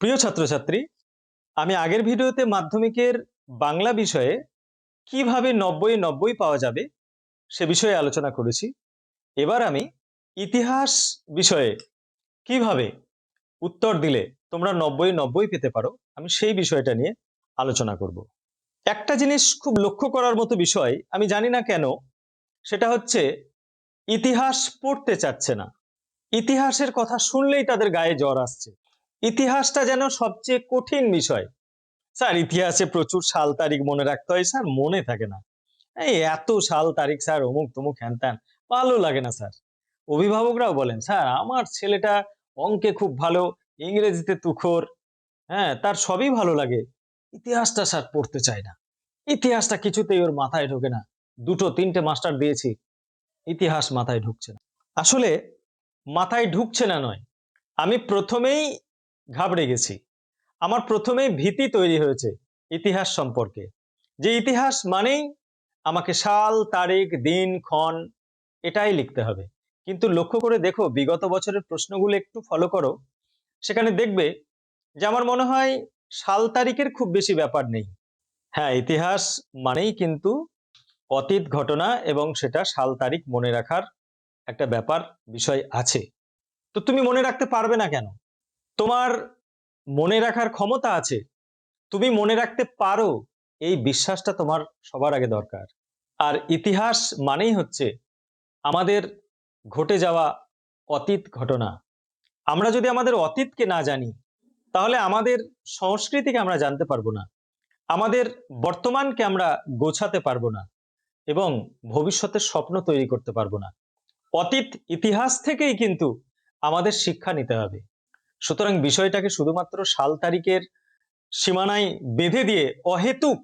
প্রিয় ছাত্রছাত্রী, আমি আগের ভিডিওতে মাধ্যমিকের বাংলা বিষয়ে কীভাবে নব্বই নব্বই পাওয়া যাবে সে বিষয়ে আলোচনা করেছি। এবার আমি ইতিহাস বিষয়ে কীভাবে উত্তর দিলে তোমরা নব্বই নব্বই পেতে পারো, আমি সেই বিষয়টা নিয়ে আলোচনা করব। একটা জিনিস খুব লক্ষ্য করার মতো বিষয়, আমি জানি না কেন, সেটা হচ্ছে ইতিহাস পড়তে চাচ্ছে না। ইতিহাসের কথা শুনলেই তাদের গায়ে জ্বর আসছে। ইতিহাসটা যেন সবচেয়ে কঠিন বিষয়। স্যার, ইতিহাসে প্রচুর সাল তারিখ মনে রাখতে হয়, স্যার, মনে থাকে না। এই এত সাল তারিখ, স্যার, অমুক তমুক হ্যান ভালো লাগে না, স্যার। অভিভাবকরাও বলেন, স্যার, আমার ছেলেটা অঙ্কে খুব ভালো, ইংরেজিতে তুখোর হ্যাঁ তার সবই ভালো লাগে। ইতিহাসটা, স্যার, পড়তে চায় না। ইতিহাসটা কিছুতেই ওর মাথায় ঢোকে না। দুটো, তিনটে মাস্টার দিয়েছি, ইতিহাস মাথায় ঢুকছে না। আসলে মাথায় ঢুকছে না নয়। আমি প্রথমেই ঘাবড়ে গেছি। আমার প্রথমেই ভীতি তৈরি হয়েছে ইতিহাস সম্পর্কে। যে ইতিহাস মানেই আমাকে সাল, তারিখ, দিন, ক্ষণ এটাই লিখতে হবে। কিন্তু লক্ষ্য করে দেখো, বিগত বছরের প্রশ্নগুলো একটু ফলো করো। সেখানে দেখবে যে আমার মনে হয় সাল, তারিখের খুব বেশি ব্যাপার নেই। হ্যাঁ ইতিহাস মানেই কিন্তু অতীত ঘটনা এবং সেটা সাল, তারিখ মনে রাখার একটা ব্যাপার, বিষয় আছে। তো তুমি মনে রাখতে পারবে না কেন? তোমার মনে রাখার ক্ষমতা আছে। তুমি মনে রাখতে পারো, এই বিশ্বাসটা তোমার সবার আগে দরকার। আর ইতিহাস মানেই হচ্ছে আমাদের ঘটে যাওয়া অতীত ঘটনা। আমরা যদি আমাদের অতীতকে না জানি, তাহলে আমাদের সংস্কৃতিকে আমরা জানতে পারব না। আমাদের বর্তমানকে আমরা গোছাতে পারব না এবং ভবিষ্যতের স্বপ্ন তৈরি করতে পারব না। অতীত ইতিহাস থেকেই কিন্তু আমাদের শিক্ষা নিতে হবে। সুতরাং বিষয়টাকে শুধুমাত্র সাল তারিখের সীমানায় বেঁধে দিয়ে অহেতুক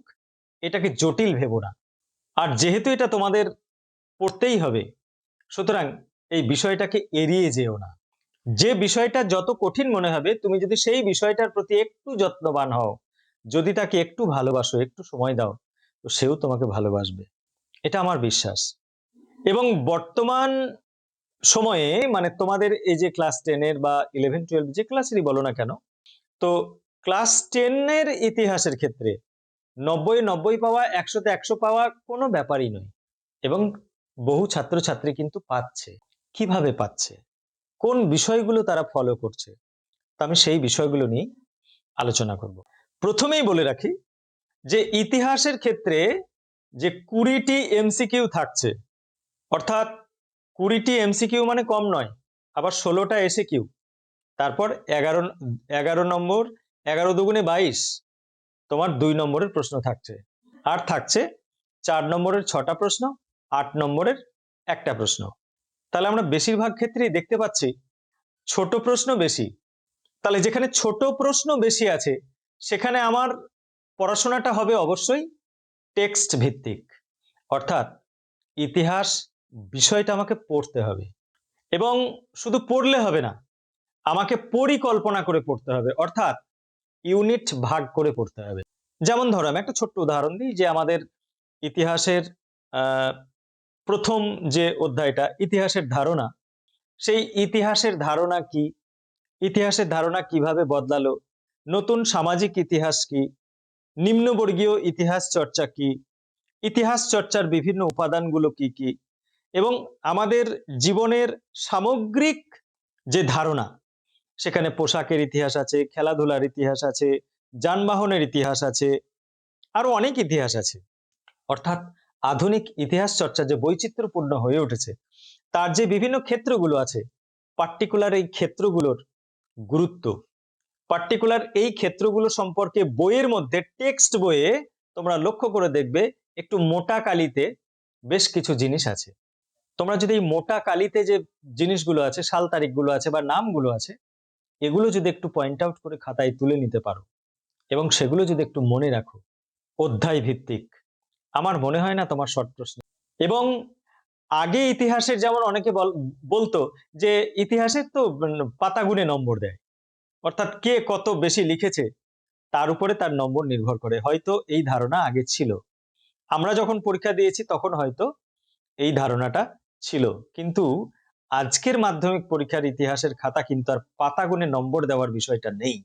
এটাকে জটিল ভেব না। আর যেহেতু এটা তোমাদের পড়তেই হবে, সুতরাং এই বিষয়টাকে এড়িয়ে যেও না। যে বিষয়টা যত কঠিন মনে হবে, তুমি যদি সেই বিষয়টার প্রতি একটু যত্নবান হও, যদি তাকে একটু ভালোবাসো, একটু সময় দাও, তো সেও তোমাকে ভালোবাসবে। এটা আমার বিশ্বাস। এবং বর্তমান সময়ে মানে তোমাদের এই যে ক্লাস টেনের বা ইলেভেন টুয়েলভ যে ক্লাসেরই বলো না কেন, তো ক্লাস টেনের ইতিহাসের ক্ষেত্রে নব্বই নব্বই পাওয়া, একশোতে একশো পাওয়া কোনো ব্যাপারই নয়। এবং বহু ছাত্রছাত্রী কিন্তু পাচ্ছে। কীভাবে পাচ্ছে? কোন বিষয়গুলো তারা ফলো করছে? তো আমি সেই বিষয়গুলো নিয়ে আলোচনা করব। প্রথমেই বলে রাখি যে ইতিহাসের ক্ষেত্রে যে কুড়িটি এমসিকিউ থাকছে, অর্থাৎ কুড়িটি এমসিকিউ মানে কম নয়, আবার ষোলোটা এসে কিউ তারপর এগারো এগারো নম্বর, এগারো দুগুণে বাইশ, তোমার দুই নম্বরের প্রশ্ন থাকছে। আর থাকছে চার নম্বরের ছটা প্রশ্ন, আট নম্বরের একটা প্রশ্ন। তাহলে আমরা বেশিরভাগ ক্ষেত্রেই দেখতে পাচ্ছি ছোট প্রশ্ন বেশি। তাহলে যেখানে ছোট প্রশ্ন বেশি আছে, সেখানে আমার পড়াশোনাটা হবে অবশ্যই টেক্সট ভিত্তিক। অর্থাৎ ইতিহাস বিষয়টা আমাকে পড়তে হবে। এবং শুধু পড়লে হবে না, আমাকে পরিকল্পনা করে পড়তে হবে। অর্থাৎ ইউনিট ভাগ করে পড়তে হবে। যেমন ধরো, আমি একটা ছোট্ট উদাহরণ দিই যে আমাদের ইতিহাসের প্রথম যে অধ্যায়টা, ইতিহাসের ধারণা, সেই ইতিহাসের ধারণা কি? ইতিহাসের ধারণা কীভাবে বদলালো? নতুন সামাজিক ইতিহাস কি? নিম্নবর্গীয় ইতিহাস চর্চা কি? ইতিহাস চর্চার বিভিন্ন উপাদানগুলো কি কি? এবং আমাদের জীবনের সামগ্রিক যে ধারণা, সেখানে পোশাকের ইতিহাস আছে, খেলাধুলার ইতিহাস আছে, যানবাহনের ইতিহাস আছে, আরও অনেক ইতিহাস আছে। অর্থাৎ আধুনিক ইতিহাস চর্চা যে বৈচিত্র্যপূর্ণ হয়ে উঠেছে, তার যে বিভিন্ন ক্ষেত্রগুলো আছে পার্টিকুলার এই ক্ষেত্রগুলোর গুরুত্ব পার্টিকুলার এই ক্ষেত্রগুলো সম্পর্কে বইয়ের মধ্যে টেক্সট বইয়ে তোমরা লক্ষ্য করে দেখবে, একটু মোটা কালিতে বেশ কিছু জিনিস আছে। তোমরা যদি এই মোটা কালিতে যে জিনিসগুলো আছে, সাল তারিখগুলো আছে বা নামগুলো আছে, এগুলো যদি একটু পয়েন্ট আউট করে খাতায় তুলে নিতে পারো এবং সেগুলো যদি একটু মনে রাখো, অধ্যায় ভিত্তিক। আমার মনে হয় না তোমার শর্ট প্রশ্ন। এবং আগে ইতিহাসের যেমন অনেকে বল- বলতো যে ইতিহাসের তো পাতা গুনে নম্বর দেয়। অর্থাৎ কে কত বেশি লিখেছে, তার উপরে তার নম্বর নির্ভর করে। হয়তো এই ধারণা আগে ছিল। আমরা যখন পরীক্ষা দিয়েছি, তখন হয়তো এই ধারণাটা ছিল। কিন্তু আজকের মাধ্যমিক পরীক্ষার ইতিহাসের খাতা কিন্তু আর পাতা গুনে নম্বর দেওয়ার বিষয়টা নেই।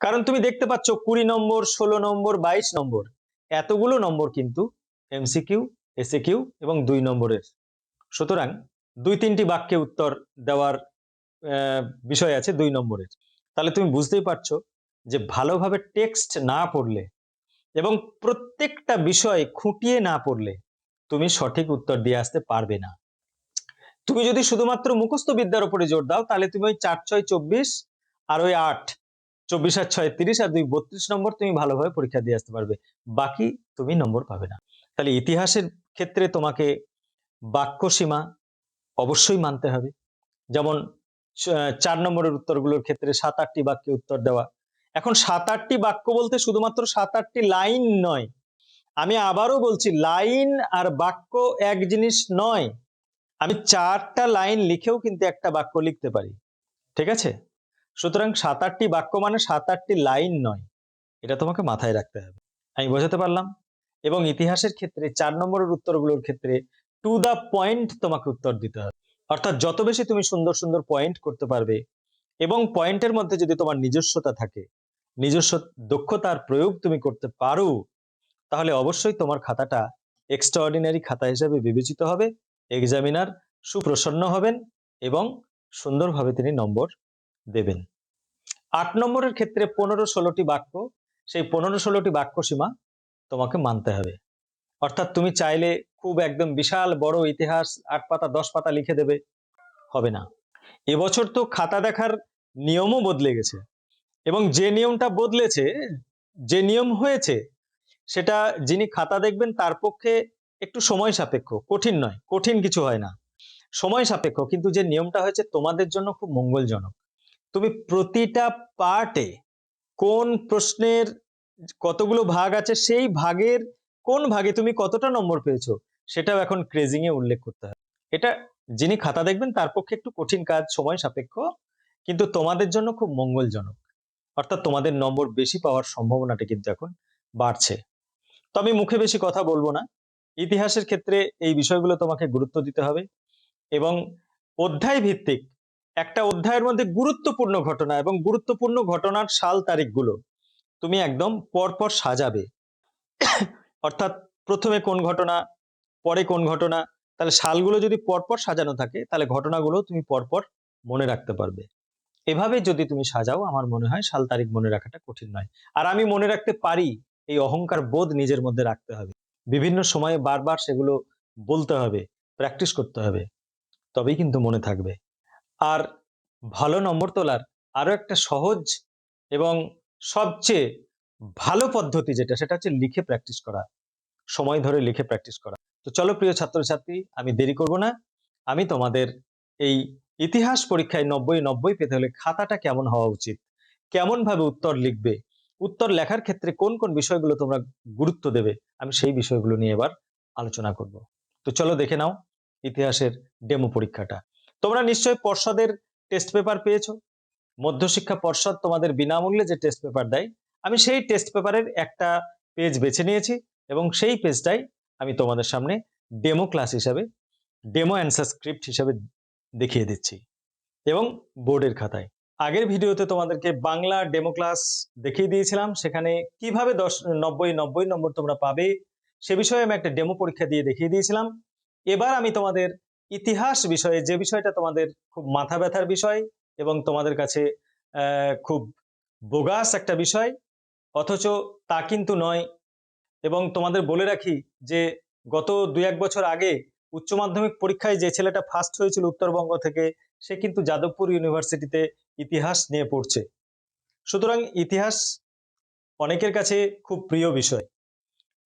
কারণ তুমি দেখতে পাচ্ছ কুড়ি নম্বর, ষোলো নম্বর, বাইশ নম্বর। এতগুলো নম্বর কিন্তু এমসিকিউ এসএ কিউ এবং দুই নম্বরের। সুতরাং দুই তিনটি বাক্যে উত্তর দেওয়ার বিষয় আছে দুই নম্বরের। তাহলে তুমি বুঝতেই পারছ যে ভালোভাবে টেক্সট না পড়লে এবং প্রত্যেকটা বিষয় খুঁটিয়ে না পড়লে তুমি সঠিক উত্তর দিয়ে আসতে পারবে না। তুমি যদি শুধুমাত্র মুখস্থ বিদ্যার উপরে জোর দাও, তাহলে তুমি ওই চার, ছয়, চব্বিশ আর ওই আট, চব্বিশ আর ছয়, তিরিশ আর দুই, বত্রিশ নম্বর তুমি ভালোভাবে পরীক্ষা দিয়ে আসতে পারবে। বাকি তুমি নম্বর পাবে না। তাহলে ইতিহাসের ক্ষেত্রে তোমাকে বাক্য সীমা অবশ্যই মানতে হবে। যেমন চার নম্বরের উত্তরগুলোর ক্ষেত্রে সাত, আটটি বাক্যে উত্তর দেওয়া। এখন সাত, আটটি বাক্য বলতে শুধুমাত্র সাত, আটটি লাইন নয়। আমি আবারও বলছি, লাইন আর বাক্য এক জিনিস নয়। আমি চারটা লাইন লিখেও কিন্তু একটা বাক্য লিখতে পারি। ঠিক আছে? সুতরাং সাত আটটি বাক্য মানে সাত আটটি লাইন নয়। এটা তোমাকে মাথায় রাখতে হবে। আমি বোঝাতে পারলাম? এবং ইতিহাসের ক্ষেত্রে, চার নম্বরের উত্তরগুলোর ক্ষেত্রে টু দ্য পয়েন্ট তোমাকে উত্তর দিতে হবে। অর্থাৎ যত বেশি তুমি সুন্দর সুন্দর পয়েন্ট করতে পারবে এবং পয়েন্টের মধ্যে যদি তোমার নিজস্বতা থাকে, নিজস্ব দক্ষতার প্রয়োগ তুমি করতে পারো, তাহলে অবশ্যই তোমার খাতাটা এক্সট্রাঅর্ডিনারি খাতা হিসেবে বিবেচিত হবে। এক্সামিনার সুপ্রসন্ন হবেন এবং সুন্দরভাবে তিনি নম্বর দেবেন। আট নম্বরের ক্ষেত্রে পনেরো ষোলোটি বাক্য, সেই পনেরো ষোলোটি বাক্য সীমা তোমাকে মানতে হবে। অর্থাৎ তুমি চাইলে খুব একদম বিশাল, বড় ইতিহাস, আট পাতা, দশ পাতা লিখে দেবে, হবে না। এবছর তো খাতা দেখার নিয়মও বদলে গেছে এবং যে নিয়মটা বদলেছে, যে নিয়ম হয়েছে, সেটা যিনি খাতা দেখবেন তার পক্ষে একটু সময় সাপেক্ষ, কঠিন নয়, কঠিন কিছু হয় না। সময় সাপেক্ষ, কিন্তু যে নিয়মটা হয়েছে তোমাদের জন্য খুব মঙ্গলজনক। তুমি প্রতিটা পার্টে কোন প্রশ্নের কতগুলো ভাগ আছে, সেই ভাগের কোন ভাগে তুমি কতটা নম্বর পেয়েছ, সেটাও এখন ক্রেজিং এ উল্লেখ করতে হবে। এটা যিনি খাতা দেখবেন, তার পক্ষে একটু কঠিন কাজ, সময় সাপেক্ষ, কিন্তু তোমাদের জন্য খুব মঙ্গলজনক। অর্থাৎ তোমাদের নম্বর বেশি পাওয়ার সম্ভাবনাটা কিন্তু এখন বাড়ছে। তো আমি মুখে বেশি কথা বলব না। ইতিহাসের ক্ষেত্রে এই বিষয়গুলো তোমাকে গুরুত্ব দিতে হবে এবং অধ্যায় ভিত্তিক একটা অধ্যায়ের মধ্যে গুরুত্বপূর্ণ ঘটনা এবং গুরুত্বপূর্ণ ঘটনার সাল তারিখগুলো তুমি একদম পরপর সাজাবে। অর্থাৎ প্রথমে কোন ঘটনা, পরে কোন ঘটনা, তাহলে সালগুলো যদি পরপর সাজানো থাকে, তাহলে ঘটনাগুলো তুমি পরপর মনে রাখতে পারবে। এভাবে যদি তুমি সাজাও, আমার মনে হয় সাল তারিখ মনে রাখাটা কঠিন নয়। আর আমি মনে রাখতে পারি, এই অহংকার বোধ নিজের মধ্যে রাখতে হবে। বিভিন্ন সময়ে বারবার সেগুলো বলতে হবে প্র্যাকটিস করতে হবে, তবেই কিন্তু মনে থাকবে। আর ভালো নম্বর তোলার আরও একটা সহজ এবং সবচেয়ে ভালো পদ্ধতি যেটা, সেটা হচ্ছে লিখে প্র্যাকটিস করা, সময় ধরে লিখে প্র্যাকটিস করা। তো চলো প্রিয় ছাত্রছাত্রী, আমি দেরি করব না, আমি তোমাদের এই ইতিহাস পরীক্ষায় নব্বই নব্বই পেতে হলে খাতাটা কেমন হওয়া উচিত, কেমনভাবে উত্তর লিখবে, উত্তর লেখার ক্ষেত্রে কোন কোন বিষয়গুলো তোমরা গুরুত্ব দেবে আমি সেই বিষয়গুলো নিয়ে এবার আলোচনা করব। তো চলো দেখে নাও ইতিহাসের ডেমো পরীক্ষাটা। তোমরা নিশ্চয়ই পর্ষদের টেস্ট পেপার পেয়েছ? মধ্যশিক্ষা পর্ষদ তোমাদের বিনামূল্যে যে টেস্ট পেপার দেয়, আমি সেই টেস্ট পেপারের একটা পেজ বেছে নিয়েছি এবং সেই পেজটাই আমি তোমাদের সামনে ডেমো ক্লাস হিসাবে ডেমো অ্যান্সার স্ক্রিপ্ট হিসাবে দেখিয়ে দিচ্ছি এবং বোর্ডের খাতায়। আগের ভিডিওতে তোমাদেরকে বাংলা ডেমো ক্লাস দেখিয়ে দিয়েছিলাম। সেখানে কীভাবে দশ, নব্বই নব্বই নম্বর তোমরা পাবে, সে বিষয়ে আমি একটা ডেমো পরীক্ষা দিয়ে দেখিয়ে দিয়েছিলাম। এবার আমি তোমাদের ইতিহাস বিষয়ে, যে বিষয়টা তোমাদের খুব মাথা ব্যথার বিষয় এবং তোমাদের কাছে খুব বোগাস একটা বিষয়, অথচ তা কিন্তু নয়। এবং তোমাদের বলে রাখি যে, গত দু এক বছর আগে উচ্চ মাধ্যমিক পরীক্ষায় যে ছেলেটা ফার্স্ট হয়েছিল উত্তরবঙ্গ থেকে সে কিন্তু যাদবপুর ইউনিভার্সিটিতে ইতিহাস নিয়ে পড়ছে। সুতরাং ইতিহাস অনেকের কাছে খুব প্রিয় বিষয়।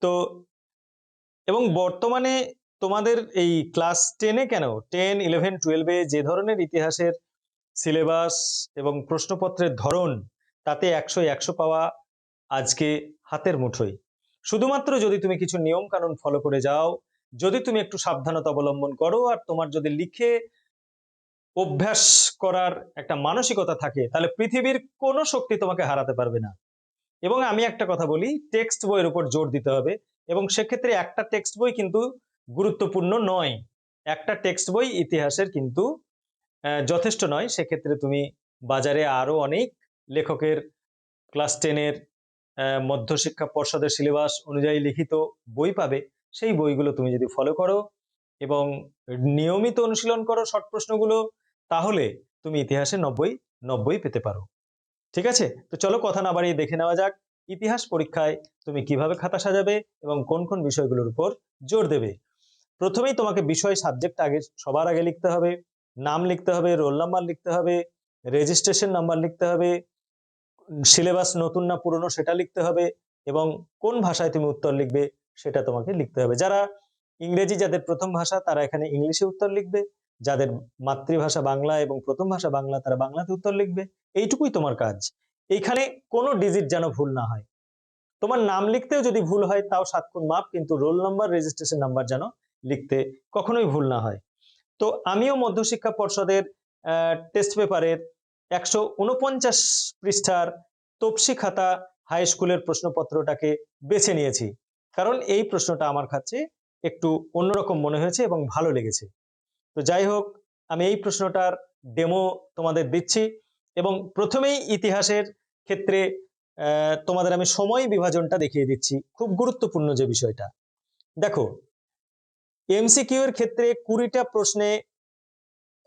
তো, এবং বর্তমানে তোমাদের এই ক্লাস টেনে কেন? টেন, ইলেভেন, টুয়েলভে যে ধরনের ইতিহাসের সিলেবাস এবং প্রশ্নপত্রের ধরন, তাতে একশো একশো পাওয়া আজকে হাতের মুঠোয়। শুধুমাত্র যদি তুমি কিছু নিয়ম কানুন ফলো করে যাও, যদি তুমি একটু সাবধানতা অবলম্বন করো, আর তোমার যদি লিখে অভ্যাস করার একটা মানসিকতা থাকে, তাহলে পৃথিবীর কোনো শক্তি তোমাকে হারাতে পারবে না। এবং আমি একটা কথা বলি টেক্সট বইয়ের উপর জোর দিতে হবে এবং সেক্ষেত্রে একটা টেক্সট বই কিন্তু গুরুত্বপূর্ণ নয়। একটা টেক্সট বই ইতিহাসের কিন্তু যথেষ্ট নয়। সেক্ষেত্রে তুমি বাজারে আরও অনেক লেখকের ক্লাস টেনের মধ্যশিক্ষা পর্ষদের সিলেবাস অনুযায়ী লিখিত বই পাবে। সেই বইগুলো তুমি যদি ফলো করো এবং নিয়মিত অনুশীলন করো শর্ট প্রশ্নগুলো তাহলে তুমি ইতিহাসে নব্বই নব্বই পেতে পারো। ঠিক আছে? তো চলো কথা না বাড়িয়ে দেখে নেওয়া যাক, ইতিহাস পরীক্ষায় তুমি কীভাবে খাতা সাজাবে এবং কোন কোন বিষয়গুলোর উপর জোর দেবে। প্রথমেই তোমাকে বিষয় সাবজেক্ট আগে সবার আগে লিখতে হবে, নাম লিখতে হবে রোল নাম্বার লিখতে হবে রেজিস্ট্রেশন নাম্বার লিখতে হবে সিলেবাস নতুন না পুরনো সেটা লিখতে হবে এবং কোন ভাষায় তুমি উত্তর লিখবে সেটা তোমাকে লিখতে হবে। যারা ইংরেজি যাদের প্রথম ভাষা তারা এখানে ইংলিশে উত্তর লিখবে। যাদের মাতৃভাষা বাংলা এবং প্রথম ভাষা বাংলা তারা বাংলাতে উত্তর লিখবে, এইটুকুই তোমার কাজ। এইখানে কোনো ডিজিট যেন ভুল না হয়। তোমার নাম লিখতেও যদি ভুল হয়, তাও সাত মাপ, কিন্তু রোল নাম্বার রেজিস্ট্রেশন নাম্বার যেন লিখতে কখনোই ভুল না হয়। তো আমিও মধ্যশিক্ষা পর্ষদের টেস্ট পেপারের একশো উনপঞ্চাশ পৃষ্ঠার তপসি খাতা হাই স্কুলের প্রশ্নপত্রটাকে বেছে নিয়েছি। কারণ এই প্রশ্নটা আমার কাছে একটু অন্যরকম মনে হয়েছে এবং ভালো লেগেছে। তো যাই হোক, আমি এই প্রশ্নটার ডেমো তোমাদের দিচ্ছি এবং প্রথমেই ইতিহাসের ক্ষেত্রে তোমাদের আমি সময় বিভাজনটা দেখিয়ে দিচ্ছি। খুব গুরুত্বপূর্ণ যে বিষয়টা। দেখো এমসিকিউ এর ক্ষেত্রে কুড়িটা প্রশ্নে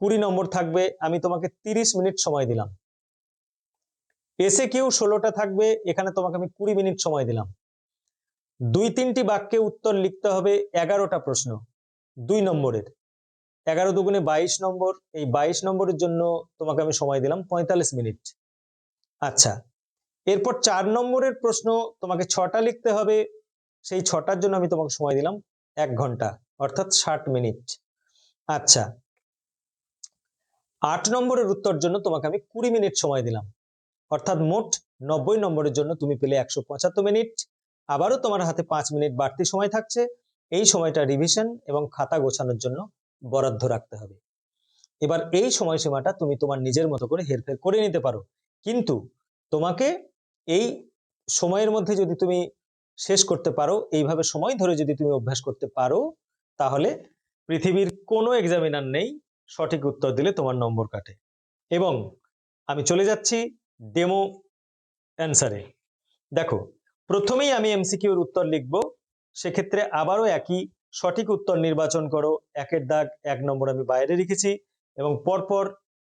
কুড়ি নম্বর থাকবে, আমি তোমাকে তিরিশ মিনিট সময় দিলাম। এসে কিউ ষোলোটা থাকবে, এখানে তোমাকে আমি কুড়ি মিনিট সময় দিলাম। দুই তিনটি বাক্যে উত্তর লিখতে হবে এগারোটা প্রশ্ন, দুই নম্বরের। এগারো দুগুণে বাইশ নম্বর, এই বাইশ নম্বরের জন্য তোমাকে আমি সময় দিলাম পঁয়তাল্লিশ মিনিট। আচ্ছা এরপর চার নম্বরের প্রশ্ন তোমাকে ছটা লিখতে হবে, সেই ছটার জন্য আমি তোমাকে সময় দিলাম এক ঘণ্টা, অর্থাৎ ষাট মিনিট। আচ্ছা আট নম্বরের উত্তর জন্য তোমাকে আমি কুড়ি মিনিট সময় দিলাম, অর্থাৎ মোট নব্বই নম্বরের জন্য তুমি পেলে একশো পঁচাত্তর মিনিট। আবারও তোমার হাতে পাঁচ মিনিট বাড়তি সময় থাকছে, এই সময়টা রিভিশন এবং খাতা গোছানোর জন্য বরাদ্দ রাখতে হবে। এবার এই সময়সীমাটা তুমি তোমার নিজের মতো করে হেরফের করে নিতে পারো। কিন্তু তোমাকে এই সময়ের মধ্যে যদি তুমি শেষ করতে পারো, এইভাবে সময় ধরে যদি তুমি অভ্যাস করতে পারো, তাহলে পৃথিবীর কোনো এক্সামিনার নেই সঠিক উত্তর দিলে তোমার নম্বর কাটে। এবং আমি চলে যাচ্ছি ডেমো অ্যান্সারে দেখো, প্রথমেই আমি এমসিকিউর উত্তর লিখব, সেক্ষেত্রে আবারও একই সঠিক উত্তর নির্বাচন করো। একের দাগ, এক নম্বর আমি বাইরে রেখেছি এবং পরপর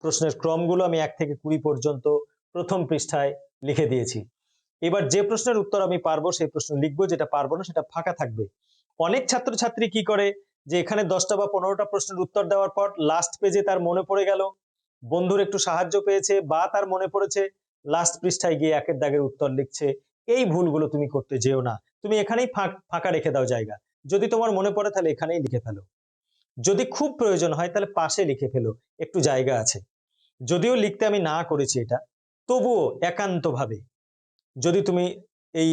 প্রশ্নের ক্রমগুলো আমি এক থেকে কুড়ি পর্যন্ত প্রথম পৃষ্ঠায় লিখে দিয়েছি। এবার যে প্রশ্নের উত্তর আমি পারব, সেই প্রশ্ন লিখব, যেটা পারব না, সেটা ফাঁকা থাকবে। অনেক ছাত্রছাত্রী কি করে যে এখানে দশটা বা পনেরোটা প্রশ্নের উত্তর দেওয়ার পর লাস্ট পেজে তার মনে পড়ে গেল। বন্ধুর একটু সাহায্য পেয়েছে বা তার মনে পড়েছে লাস্ট পৃষ্ঠায় গিয়ে একের দাগের উত্তর লিখছে। এই ভুলগুলো তুমি করতে যেও না। তুমি এখানেই ফাঁক, ফাঁকা রেখে দাও জায়গা। যদি তোমার মনে পড়ে তাহলে এখানেই লিখে ফেলো। যদি খুব প্রয়োজন হয় তাহলে পাশে লিখে ফেলো, একটু জায়গা আছে। যদিও লিখতে আমি না করেছি এটা, তবুও একান্তভাবে। যদি তুমি এই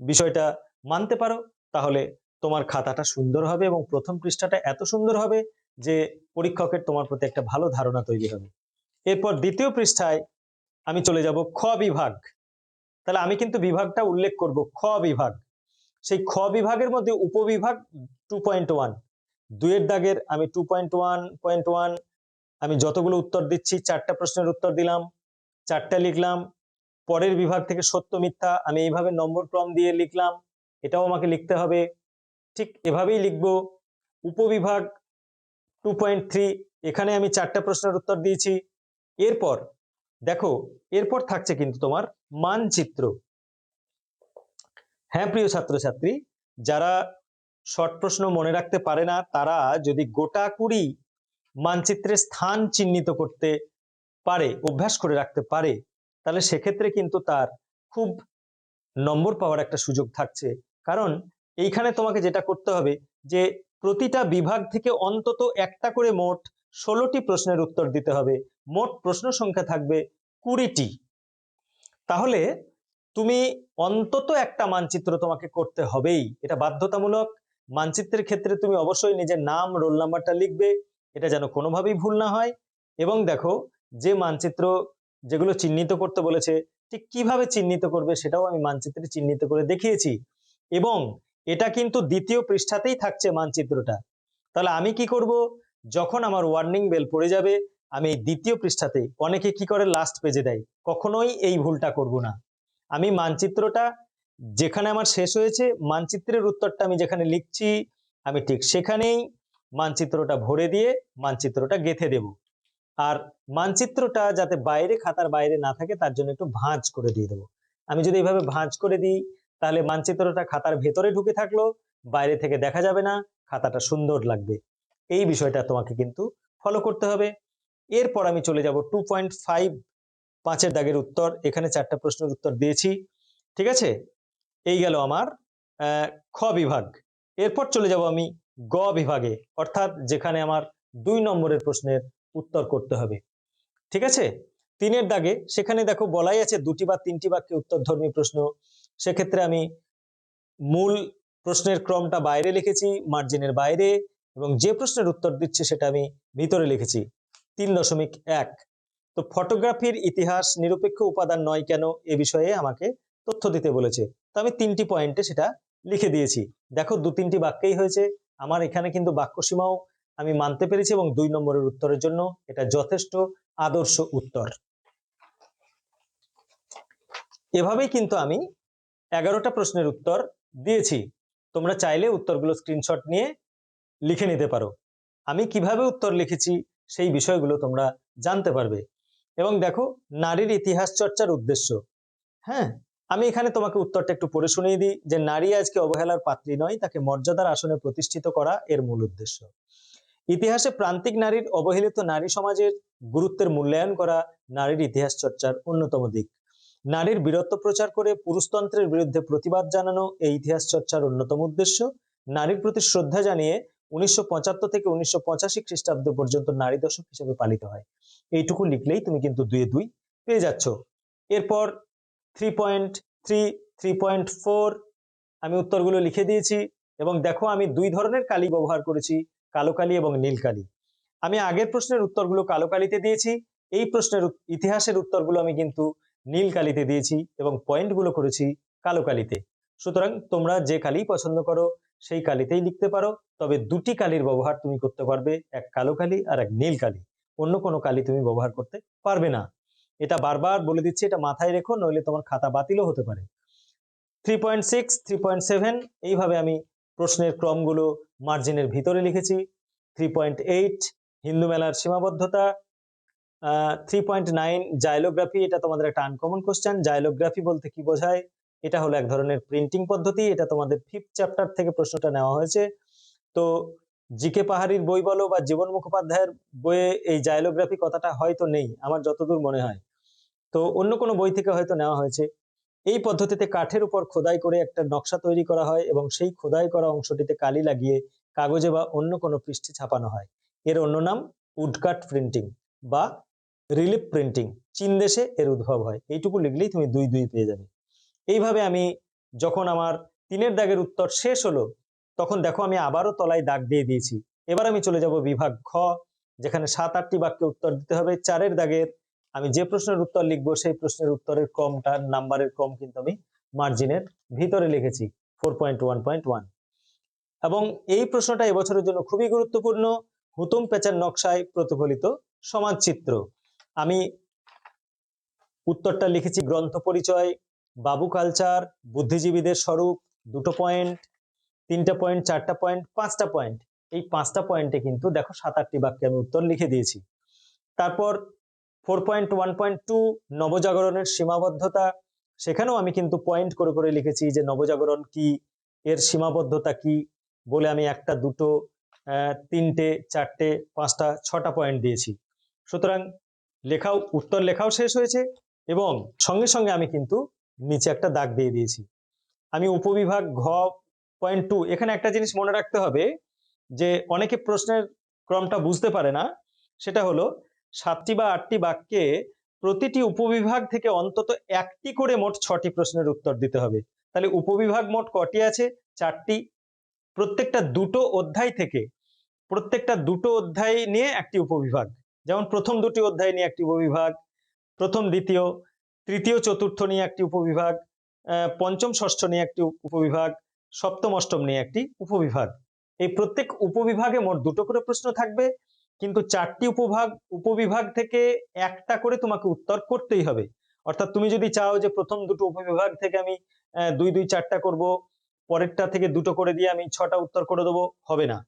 বিষয়টা মানতে পারো, তাহলে তোমার খাতাটা সুন্দর হবে এবং প্রথম পৃষ্ঠাটা এত সুন্দর হবে যে পরীক্ষকের তোমার প্রতি একটা ভালো ধারণা তৈরি হবে। এরপর দ্বিতীয় পৃষ্ঠায় আমি চলে যাব খ বিভাগ। তাহলে আমি কিন্তু বিভাগটা উল্লেখ করব, খ বিভাগ। সেই খ বিভাগের মধ্যে উপবিভাগ টু পয়েন্ট ওয়ান দুয়ের দাগের আমি two point one point one আমি যতগুলো উত্তর দিচ্ছি, চারটা প্রশ্নের উত্তর দিলাম, চারটা লিখলাম, পরের বিভাগ থেকে সত্য মিথ্যা আমি এইভাবে নম্বর ক্রম দিয়ে লিখলাম, এটাও আমাকে লিখতে হবে। ঠিক এভাবেই লিখব। উপবিভাগ টু পয়েন্ট থ্রি এখানে আমি চারটা প্রশ্নের উত্তর দিয়েছি। এরপর, দেখো, এরপর থাকছে কিন্তু তোমার মানচিত্র। হ্যাঁ প্রিয় ছাত্রছাত্রী, যারা শর্ট প্রশ্ন মনে রাখতে পারে না, তারা যদি গোটা কুড়ি মানচিত্রের স্থান চিহ্নিত করতে পারে, অভ্যাস করে রাখতে পারে, তাহলে সেক্ষেত্রে কিন্তু তার খুব নম্বর পাওয়ার একটা সুযোগ থাকছে। কারণ এইখানে তোমাকে যেটা করতে হবে যে, প্রতিটা বিভাগ থেকে অন্তত একটা করে মোট ষোলোটি প্রশ্নের উত্তর দিতে হবে। মোট প্রশ্ন সংখ্যা থাকবে কুড়িটি। তাহলে তুমি অন্তত একটা মানচিত্র তোমাকে করতে হবেই। এটা বাধ্যতামূলক। মানচিত্রের ক্ষেত্রে তুমি অবশ্যই নিজের নাম রোল নাম্বারটা লিখবে। এটা যেন কোনোভাবেই ভুল না হয়। এবং দেখো, যে মানচিত্র যেগুলো চিহ্নিত করতে বলেছে, ঠিক কীভাবে চিহ্নিত করবে সেটাও আমি মানচিত্রে চিহ্নিত করে দেখিয়েছি। এবং এটা কিন্তু দ্বিতীয় পৃষ্ঠাতেই থাকছে মানচিত্রটা। তাহলে আমি কি করব? যখন আমার ওয়ার্নিং বেল পড়ে যাবে, আমি দ্বিতীয় পৃষ্ঠাতে অনেকে কি করে? লাস্ট পেজে দেয়। কখনোই এই ভুলটা করব না। আমি মানচিত্রটা যেখানে আমার শেষ হয়েছে, মানচিত্রের উত্তরটা আমি যেখানে লিখছি, আমি ঠিক সেখানেই মানচিত্রটা ভরে দিয়ে মানচিত্রটা গেঁথে দেব। আর মানচিত্রটা যাতে বাইরে, খাতার বাইরে না থাকে, তার জন্য একটু ভাঁজ করে দিয়ে দেবো। আমি যদি এইভাবে ভাঁজ করে দিই, তাহলে মানচিত্রটা খাতার ভেতরে ঢুকে থাকল, বাইরে থেকে দেখা যাবে না, খাতাটা সুন্দর লাগবে। এই বিষয়টা তোমাকে কিন্তু ফলো করতে হবে। এরপর আমি চলে যাব টু পয়েন্ট ফাইভ পাঁচের দাগের উত্তর, এখানে চারটা প্রশ্নের উত্তর দিয়েছি, ঠিক আছে? এই গেল আমার খ বিভাগ। এরপর চলে যাব আমি গ বিভাগে, অর্থাৎ যেখানে আমার দুই নম্বরের প্রশ্নের উত্তর করতে হবে, ঠিক আছে? তিনের দাগে, সেখানে দেখো বলাই আছে দুটি বা তিনটি বাক্যে উত্তরধর্মী প্রশ্ন, সেক্ষেত্রে আমি মূল প্রশ্নের ক্রমটা বাইরে লিখেছি, মার্জিনের বাইরে, এবং যে প্রশ্নের উত্তর দিচ্ছে সেটা আমি ভিতরে লিখেছি, তিন দশমিক এক। তো ফটোগ্রাফির ইতিহাস নিরপেক্ষ উপাদান নয় কেন এ বিষয়ে আমাকে তথ্য দিতে বলেছে। তো আমি তিনটি পয়েন্টে সেটা লিখে দিয়েছি। দেখো, দু তিনটি বাক্যেই হয়েছে। আমার এখানে কিন্তু বাক্য সীমাও আমি মানতে পেরেছি এবং দুই নম্বরের উত্তরের জন্য এটা যথেষ্ট আদর্শ উত্তর। এভাবেই কিন্তু আমি এগারোটা প্রশ্নের উত্তর দিয়েছি। তোমরা চাইলে উত্তরগুলো স্ক্রিনশট নিয়ে লিখে নিতে পারো। আমি কীভাবে উত্তর লিখেছি সেই বিষয়গুলো তোমরা জানতে পারবে। এবং দেখো, নারীর ইতিহাস চর্চার উদ্দেশ্য। হ্যাঁ? আমি এখানে তোমাকে উত্তরটা একটু পড়ে শুনিয়ে দিই যে নারী আজকে অবহেলার পাত্রী নয়, তাকে মর্যাদার আসনে প্রতিষ্ঠিত করা এর মূল উদ্দেশ্য। ইতিহাসে প্রান্তিক নারীর অবহেলিত নারী সমাজের গুরুত্বের মূল্যায়ন করা নারীর ইতিহাস চর্চার অন্যতম দিক। নারীর বীরত্ব প্রচার করে পুরুষতন্ত্রের বিরুদ্ধে প্রতিবাদ জানানো এই ইতিহাস চর্চার অন্যতম উদ্দেশ্য। নারীর প্রতি শ্রদ্ধা জানিয়ে উনিশশো পঁচাত্তর থেকে উনিশশো পঁচাশি খ্রিস্টাব্দ পর্যন্ত নারী দশক হিসেবে পালিত হয়। এইটুকু লিখলেই তুমি কিন্তু দুয়ে দুই পেয়ে যাচ্ছ। এরপর three point three three point four আমি উত্তরগুলো লিখে দিয়েছি এবং দেখো আমি দুই ধরনের কালি ব্যবহার করেছি, কালো কালি এবং নীল কালি। আমি আগের প্রশ্নের উত্তরগুলো কালো কালিতে দিয়েছি, এই প্রশ্নের ইতিহাসের উত্তরগুলো আমি কিন্তু নীল কালিতে দিয়েছি এবং পয়েন্টগুলো করেছি কালো কালিতে। সুতরাং তোমরা যে কালি পছন্দ করো সেই কালিতেই লিখতে পারো। তবে দুটি কালির ব্যবহার তুমি করতে পারবে, এক কালো কালি আর এক নীল কালি। অন্য কোনো কালি তুমি ব্যবহার করতে পারবে না। এটা বারবার বলে দিচ্ছি, এটা মাথায় রেখো, নইলে তোমার খাতা বাতিলও হতে পারে। Three point six three point seven এইভাবে আমি প্রশ্নের ক্রমগুলো মার্জিনের ভিতরে লিখেছি। থ্রি পয়েন্ট এইট হিন্দু মেলার সীমাবদ্ধতা। থ্রি পয়েন্ট নাইন জাইলোগ্রাফি এটা তোমাদের একটা আনকমন কোশ্চেন জাইলোগ্রাফি বলতে কি বোঝায়? এটা হলো এক ধরনের প্রিন্টিং পদ্ধতি, এটা তোমাদের ফিফথ চ্যাপ্টার থেকে প্রশ্নটা নেওয়া হয়েছে। তো জিকে পাহাড়ির বই বলো বা জীবন মুখোপাধ্যায়ের বইয়ে এই জাইলোগ্রাফি কথাটা হয়তো নেই, আমার যতদূর মনে হয়। তো অন্য কোনো বই থেকে হয়তো নেওয়া হয়েছে। এই পদ্ধতিতে কাঠের উপর খোদাই করে একটা নকশা তৈরি করা হয় এবং সেই খোদাই করা অংশটিতে কালি লাগিয়ে কাগজে বা অন্য কোনো পৃষ্ঠে ছাপানো হয়। এর অন্য নাম উডকাট প্রিন্টিং বা রিলিফ প্রিন্টিং চীন দেশে এর উদ্ভব হয়। এইটুকু লিখলেই তুমি দুই দুই পেয়ে যাবে। এইভাবে আমি যখন আমার তিনের দাগের উত্তর শেষ হলো, তখন দেখো আমি আবারও তলায় দাগ দিয়ে দিয়েছি। এবার আমি চলে যাব বিভাগ খ যেখানে সাত আটটি বাক্যে উত্তর দিতে হবে। চারের দাগের আমি যে প্রশ্নের উত্তর লিখব, সেই প্রশ্নের উত্তরের ক্রমটা, নাম্বারের ক্রম কিন্তু আমি মার্জিনের ভিতরে লিখেছি ফোর এবং এই প্রশ্নটা এবছরের জন্য খুবই গুরুত্বপূর্ণ, হুতুম পেঁচার নকশায় প্রতিফলিত সমাজচিত্র আমি উত্তরটা লিখেছি গ্রন্থ পরিচয় বাবু কালচার বুদ্ধিজীবীদের স্বরূপ, দুটো পয়েন্ট তিনটা পয়েন্ট চারটা পয়েন্ট পাঁচটা পয়েন্ট এই পাঁচটা পয়েন্টে কিন্তু দেখো সাত আটটি বাক্যে আমি উত্তর লিখে দিয়েছি। তারপর four point one point two নবজাগরণের সীমাবদ্ধতা। সেখানেও আমি কিন্তু পয়েন্ট করে করে লিখেছি যে নবজাগরণ কি, এর সীমাবদ্ধতা কি বলে আমি একটা, দুটো তিনটে, চারটে, পাঁচটা, ছটা পয়েন্ট দিয়েছি। সুতরাং লেখাও, উত্তর লেখাও শেষ হয়েছে এবং সঙ্গে সঙ্গে আমি কিন্তু নিচে একটা দাগ দিয়ে দিয়েছি। আমি উপবিভাগ ঘ পয়েন্ট টু এখানে একটা জিনিস মনে রাখতে হবে যে অনেকে প্রশ্নের ক্রমটা বুঝতে পারে না। সেটা হলো, সাতটি বা আটটি বাক্যে প্রতিটি উপবিভাগ থেকে অন্তত একটি করে মোট ছটি প্রশ্নের উত্তর দিতে হবে। তাহলে উপবিভাগ মোট কটি আছে? চারটি। প্রত্যেকটা দুটো অধ্যায় থেকে প্রত্যেকটা দুটো অধ্যায় নিয়ে একটি উপবিভাগ। যেমন প্রথম দুটি অধ্যায় নিয়ে একটি উপবিভাগ, প্রথম, দ্বিতীয় তৃতীয় চতুর্থ নিয়ে একটি উপবিভাগ পঞ্চম ষষ্ঠ নিয়ে একটি উপবিভাগ, সপ্তম অষ্টম নিয়ে একটি উপবিভাগ। এই প্রত্যেক উপবিভাগে মোট দুটো করে প্রশ্ন থাকবে, কিন্তু চারটি উপভাগ, উপবিভাগ থেকে একটা করে তোমাকে উত্তর করতেই হবে। অর্থাৎ তুমি যদি চাও যে প্রথম দুটো উপবিভাগ থেকে আমি দুই দুই, চারটা করব, পরেরটা থেকে দুটো করে দিয়ে আমি ছটা উত্তর করে দেবো, হবে না।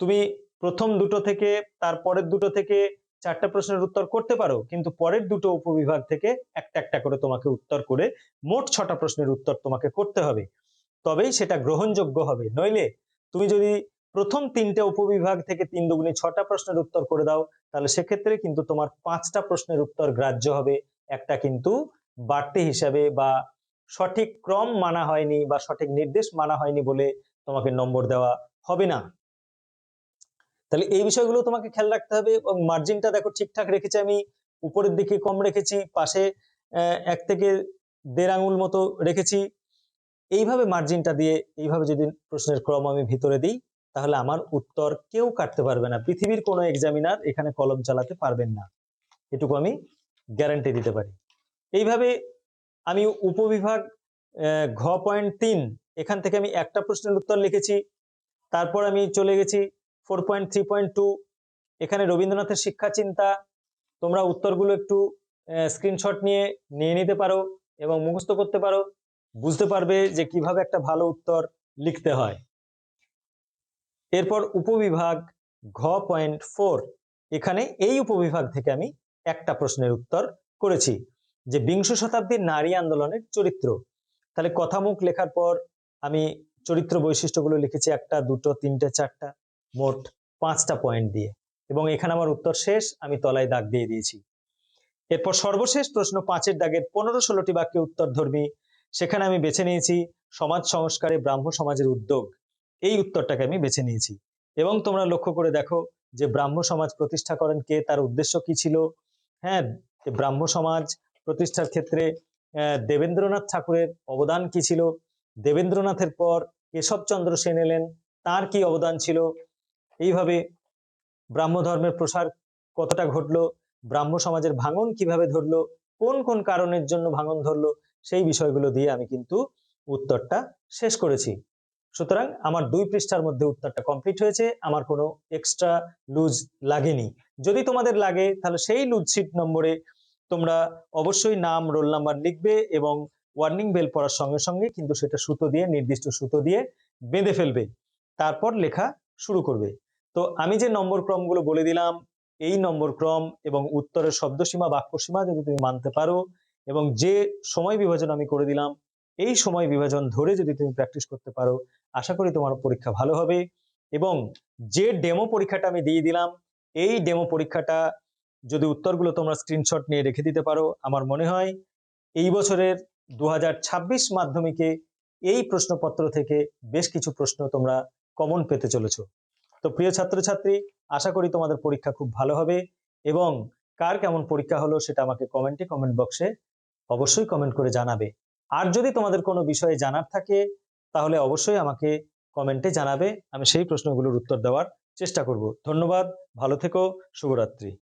তুমি প্রথম দুটো থেকে, তারপরের দুটো থেকে চারটা প্রশ্নের উত্তর করতে পারো, কিন্তু পরের দুটো উপবিভাগ থেকে একটা একটা করে তোমাকে উত্তর করে মোট ছটা প্রশ্নের উত্তর তোমাকে করতে হবে। তবেই সেটা গ্রহণযোগ্য হবে। নইলে তুমি যদি প্রথম তিনটে উপবিভাগ থেকে তিন দুগুণে ছটা প্রশ্নের উত্তর করে দাও, তাহলে সেক্ষেত্রে কিন্তু তোমার পাঁচটা প্রশ্নের উত্তর গ্রাহ্য হবে। একটা কিন্তু বাড়তি হিসাবে বা সঠিক ক্রম মানা হয়নি বা সঠিক নির্দেশ মানা হয়নি বলে তোমাকে নম্বর দেওয়া হবে না। তাহলে এই বিষয়গুলো তোমাকে খেয়াল রাখতে হবে মার্জিনটা দেখো ঠিকঠাক রেখেছি আমি, উপরের দিকে কম রেখেছি, পাশে এক থেকে দেড় আঙুল মতো রেখেছি। এইভাবে মার্জিনটা দিয়ে এইভাবে যদি প্রশ্নের ক্রম আমি ভিতরে দিই, তাহলে আমার উত্তর কেউ কাটতে পারবে না। পৃথিবীর কোনো এক্সামিনার এখানে কলম চালাতে পারবেন না। এটুকু আমি গ্যারান্টি দিতে পারি। এইভাবে আমি উপবিভাগ ঘ পয়েন্ট তিন, এখান থেকে আমি একটা প্রশ্নের উত্তর লিখেছি, তারপর আমি চলে গেছি four point three point two এখানে রবীন্দ্রনাথের শিক্ষা চিন্তা। তোমরা উত্তরগুলো একটু স্ক্রিনশট নিয়ে নিয়ে নিতে পারো এবং মুখস্থ করতে পারো। বুঝতে পারবে যে কীভাবে একটা ভালো উত্তর লিখতে হয়। এরপর উপবিভাগ ঘ পয়েন্ট ফোর এখানে এই উপবিভাগ থেকে আমি একটা প্রশ্নের উত্তর করেছি, যে বিংশ শতাব্দীর নারী আন্দোলনের চরিত্র। তাহলে কথামুখ লেখার পর আমি চরিত্র বৈশিষ্ট্যগুলো লিখেছি একটা, দুটো, তিনটে, চারটা। মোট পাঁচটা পয়েন্ট দিয়ে। এবং এখানে আমার উত্তর শেষ, আমি তলায় দাগ দিয়ে দিয়েছি। এরপর সর্বশেষ প্রশ্ন পাঁচের দাগের পনেরো ষোলোটি বাক্যে উত্তর ধর্মী। সেখানে আমি বেছে নিয়েছি সমাজ সংস্কারে ব্রাহ্ম সমাজের উদ্যোগ। এই উত্তরটাকে আমি বেছে নিয়েছি। এবং তোমরা লক্ষ্য করে দেখো যে ব্রাহ্ম সমাজ প্রতিষ্ঠা করেন কে, তার উদ্দেশ্য কি ছিল? হ্যাঁ ব্রাহ্ম সমাজ প্রতিষ্ঠার ক্ষেত্রে দেবেন্দ্রনাথ ঠাকুরের অবদান কি ছিল? দেবেন্দ্রনাথের পর কেশবচন্দ্র সেন এলেন, তার কি অবদান ছিল? এইভাবে ব্রাহ্ম ধর্মের প্রসার কতটা ঘটলো? ব্রাহ্ম সমাজের ভাঙন কীভাবে ধরলো? কোন কোন কারণের জন্য ভাঙন ধরলো? সেই বিষয়গুলো দিয়ে আমি কিন্তু উত্তরটা শেষ করেছি। সুতরাং আমার দুই পৃষ্ঠার মধ্যে উত্তরটা কমপ্লিট হয়েছে। আমার কোনো এক্সট্রা লুজ লাগেনি। যদি তোমাদের লাগে, তাহলে সেই লুজ শিট নম্বরে তোমরা অবশ্যই নাম রোল নাম্বার লিখবে এবং ওয়ার্নিং বেল পড়ার সঙ্গে সঙ্গে কিন্তু সেটা সুতো দিয়ে, নির্দিষ্ট সুতো দিয়ে বেঁধে ফেলবে। তারপর লেখা শুরু করবে। তো আমি যে নম্বর ক্রমগুলো বলে দিলাম, এই নম্বর ক্রম এবং উত্তরের শব্দসীমা, বাক্যসীমা যদি তুমি মানতে পারো এবং যে সময় বিভাজন আমি করে দিলাম, এই সময় বিভাজন ধরে যদি তুমি প্র্যাকটিস করতে পারো, আশা করি তোমার পরীক্ষা ভালো হবে এবং যে ডেমো পরীক্ষাটা আমি দিয়ে দিলাম, এই ডেমো পরীক্ষাটা যদি উত্তরগুলো তোমরা স্ক্রিনশট নিয়ে রেখে দিতে পারো, আমার মনে হয় এই বছরের দু হাজার ছাব্বিশ মাধ্যমিকে এই প্রশ্নপত্র থেকে বেশ কিছু প্রশ্ন তোমরা কমন পেতে চলেছো। তো প্রিয় ছাত্রছাত্রী, আশা করি তোমাদের পরীক্ষা খুব ভালো হবে এবং কার কেমন পরীক্ষা হলো সেটা আমাকে কমেন্টে কমেন্ট বক্সে অবশ্যই কমেন্ট করে জানাবে। আর যদি তোমাদের কোনো বিষয়ে জানার থাকে, তাহলে অবশ্যই আমাকে কমেন্টে জানাবে, আমি সেই প্রশ্নগুলোর উত্তর দেওয়ার চেষ্টা করব। ধন্যবাদ, ভালো থেকো, শুভরাত্রি।